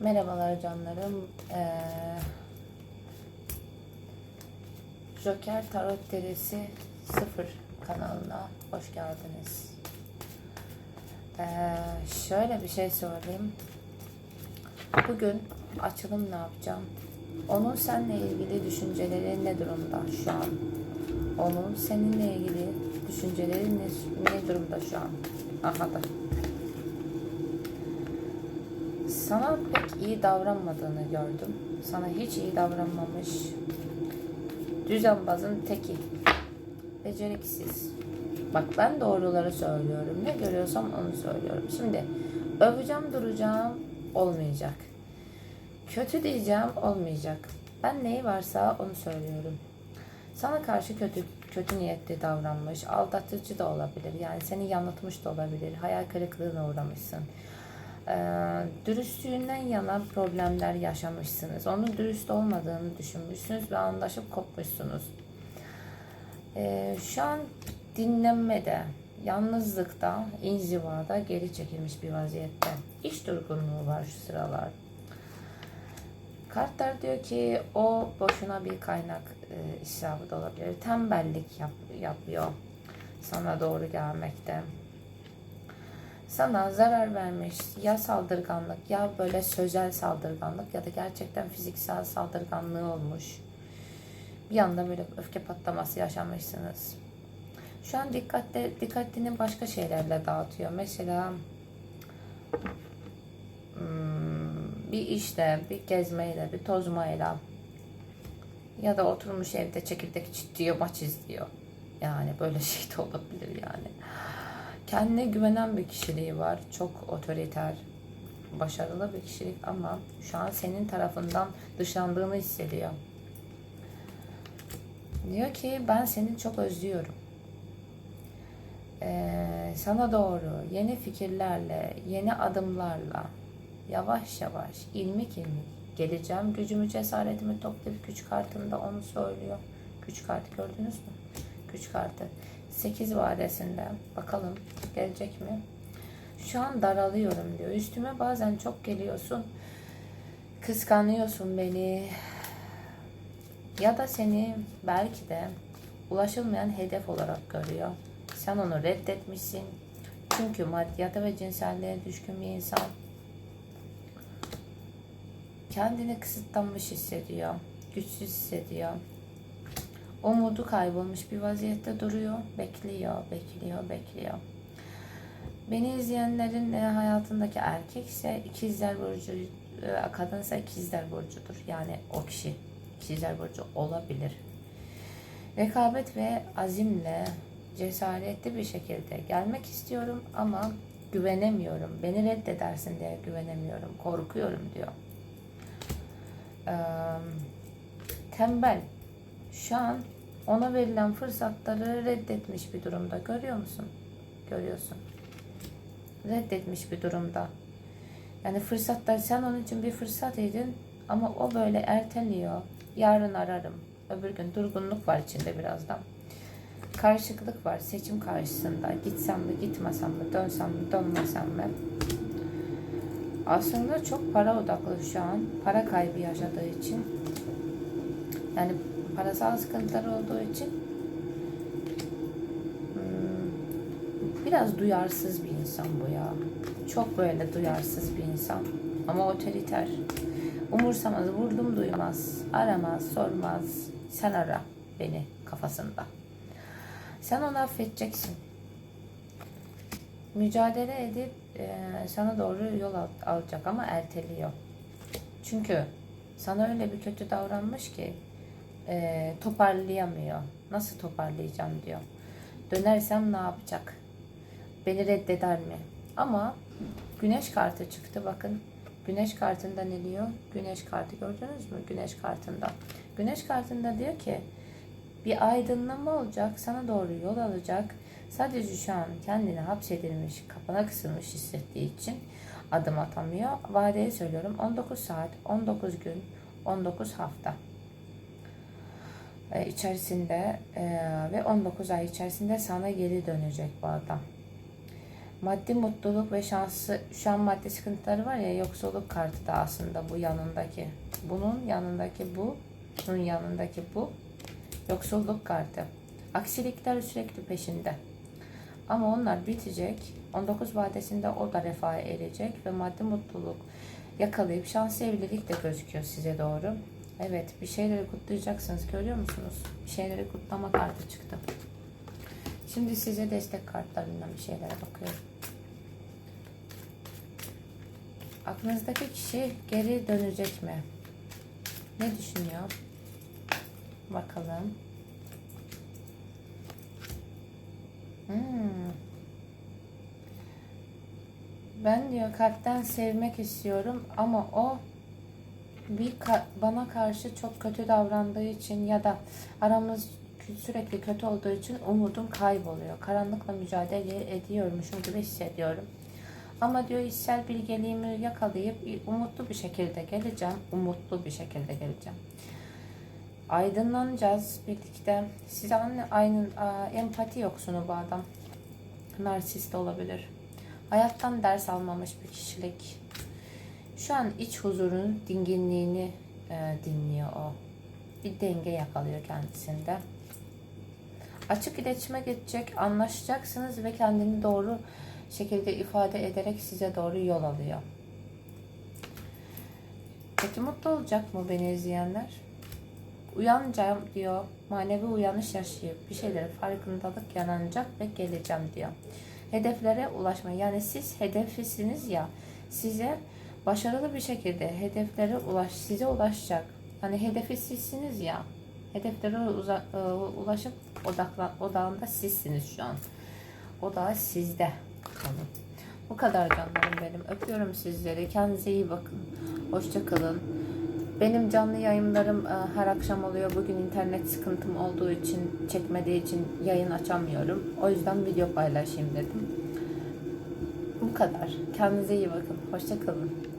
Merhabalar canlarım. Ee, Joker Tarot Deresi 0 kanalına hoş geldiniz. Ee, şöyle bir şey söyleyeyim. Bugün açılım ne yapacağım? Onun seninle ilgili düşünceleri ne durumda şu an? Onun seninle ilgili düşünceleri ne, ne durumda şu an? Aha da. Sana pek iyi davranmadığını gördüm. Sana hiç iyi davranmamış. Düzenbazın teki. Beceriksiz. Bak ben doğruları söylüyorum. Ne görüyorsam onu söylüyorum. Şimdi öveceğim duracağım olmayacak. Kötü diyeceğim olmayacak. Ben neyi varsa onu söylüyorum. Sana karşı kötü kötü niyetli davranmış, aldatıcı da olabilir. Yani seni yanıltmış da olabilir. Hayal kırıklığına uğramışsın. Ee, dürüstlüğünden yana problemler yaşamışsınız. Onun dürüst olmadığını düşünmüşsünüz ve anlaşıp kopmuşsunuz. Ee, şu an dinlenmede, yalnızlıkta, inzivada geri çekilmiş bir vaziyette. İş durgunluğu var şu sıralar. Kartlar diyor ki o boşuna bir kaynak e, israfı da olabilir. Tembellik yap, yapıyor sana doğru gelmekte. Sana zarar vermiş ya saldırganlık ya böyle sözel saldırganlık ya da gerçekten fiziksel saldırganlığı olmuş. Bir anda böyle öfke patlaması yaşamışsınız. Şu an dikkatle, dikkatini başka şeylerle dağıtıyor. Mesela hmm, bir işle, bir gezmeyle, bir tozmayla ya da oturmuş evde çekirdek çitliyor, maç izliyor. Yani böyle şey de olabilir yani. Kendine güvenen bir kişiliği var. Çok otoriter, başarılı bir kişilik ama şu an senin tarafından dışlandığını hissediyor. Diyor ki ben seni çok özlüyorum. Ee, sana doğru yeni fikirlerle, yeni adımlarla yavaş yavaş, ilmik ilmik geleceğim. Gücümü, cesaretimi toplayıp güç kartında onu söylüyor. Güç kartı gördünüz mü? Güç kartı. 8 vadesinde bakalım gelecek mi? Şu an daralıyorum diyor. Üstüme bazen çok geliyorsun. Kıskanıyorsun beni. Ya da seni belki de ulaşılmayan hedef olarak görüyor. Sen onu reddetmişsin. Çünkü maddiyata ve cinselliğe düşkün bir insan kendini kısıtlanmış hissediyor. Güçsüz hissediyor. Umudu kaybolmuş bir vaziyette duruyor. Bekliyor, bekliyor, bekliyor. Beni izleyenlerin e, hayatındaki erkek ise ikizler burcu, e, kadınsa ikizler burcudur. Yani o kişi ikizler burcu olabilir. Rekabet ve azimle cesaretli bir şekilde gelmek istiyorum ama güvenemiyorum. Beni reddedersin diye güvenemiyorum. Korkuyorum diyor. Ee, tembel. Şu an ona verilen fırsatları reddetmiş bir durumda. Görüyor musun? Görüyorsun. Reddetmiş bir durumda. Yani fırsatlar sen onun için bir fırsat edin ama o böyle erteliyor. Yarın ararım. Öbür gün durgunluk var içinde birazdan. Karışıklık var seçim karşısında. Gitsem mi gitmesem mi dönsem mi dönmesem mi? Aslında çok para odaklı şu an. Para kaybı yaşadığı için. Yani parasal sıkıntıları olduğu için hmm, biraz duyarsız bir insan bu ya. Çok böyle duyarsız bir insan. Ama otoriter. Umursamaz, vurdum duymaz, aramaz, sormaz. Sen ara beni kafasında. Sen onu affedeceksin. Mücadele edip e, sana doğru yol al, alacak ama erteliyor. Çünkü sana öyle bir kötü davranmış ki e, toparlayamıyor. Nasıl toparlayacağım diyor. Dönersem ne yapacak? Beni reddeder mi? Ama güneş kartı çıktı bakın. Güneş kartında ne diyor? Güneş kartı gördünüz mü? Güneş kartında. Güneş kartında diyor ki bir aydınlama olacak, sana doğru yol alacak. Sadece şu an kendini hapsedilmiş, kapana kısılmış hissettiği için adım atamıyor. Vadeyi söylüyorum 19 saat, 19 gün, 19 hafta içerisinde e, ve 19 ay içerisinde sana geri dönecek bu adam. Maddi mutluluk ve şansı, şu an maddi sıkıntıları var ya yoksulluk kartı da aslında bu yanındaki. Bunun yanındaki bu, bunun yanındaki bu. Yoksulluk kartı. Aksilikler sürekli peşinde. Ama onlar bitecek. 19 vadesinde o da refaha erecek ve maddi mutluluk yakalayıp şanslı evlilik de gözüküyor size doğru. Evet bir şeyleri kutlayacaksınız görüyor musunuz? Bir şeyleri kutlama kartı çıktı. Şimdi size destek kartlarından bir şeylere bakıyorum. Aklınızdaki kişi geri dönecek mi? Ne düşünüyor? Bakalım. Hmm. Ben diyor kalpten sevmek istiyorum ama o bir ka- bana karşı çok kötü davrandığı için ya da aramız sürekli kötü olduğu için umudum kayboluyor. Karanlıkla mücadele ediyormuşum gibi hissediyorum. Ama diyor içsel bilgeliğimi yakalayıp umutlu bir şekilde geleceğim. Umutlu bir şekilde geleceğim. Aydınlanacağız birlikte. Size anne aynı a, empati yoksunu bu adam. Narsist olabilir. Hayattan ders almamış bir kişilik. Şu an iç huzurun dinginliğini e, dinliyor o. Bir denge yakalıyor kendisinde. Açık iletişime geçecek, anlaşacaksınız ve kendini doğru şekilde ifade ederek size doğru yol alıyor. Kötü mutlu olacak mı beni izleyenler? Uyanacağım diyor. Manevi uyanış yaşayıp bir şeyleri farkındalık yananacak ve geleceğim diyor. Hedeflere ulaşma. Yani siz hedeflisiniz ya size başarılı bir şekilde hedeflere ulaş, size ulaşacak. Hani hedefi sizsiniz ya. Hedeflere e, ulaşıp odaklan, odağında sizsiniz şu an. Odağı sizde. Hani. Bu kadar canlarım benim. Öpüyorum sizleri. Kendinize iyi bakın. Hoşça kalın. Benim canlı yayınlarım e, her akşam oluyor. Bugün internet sıkıntım olduğu için, çekmediği için yayın açamıyorum. O yüzden video paylaşayım dedim. Bu kadar. Kendinize iyi bakın. Hoşça kalın.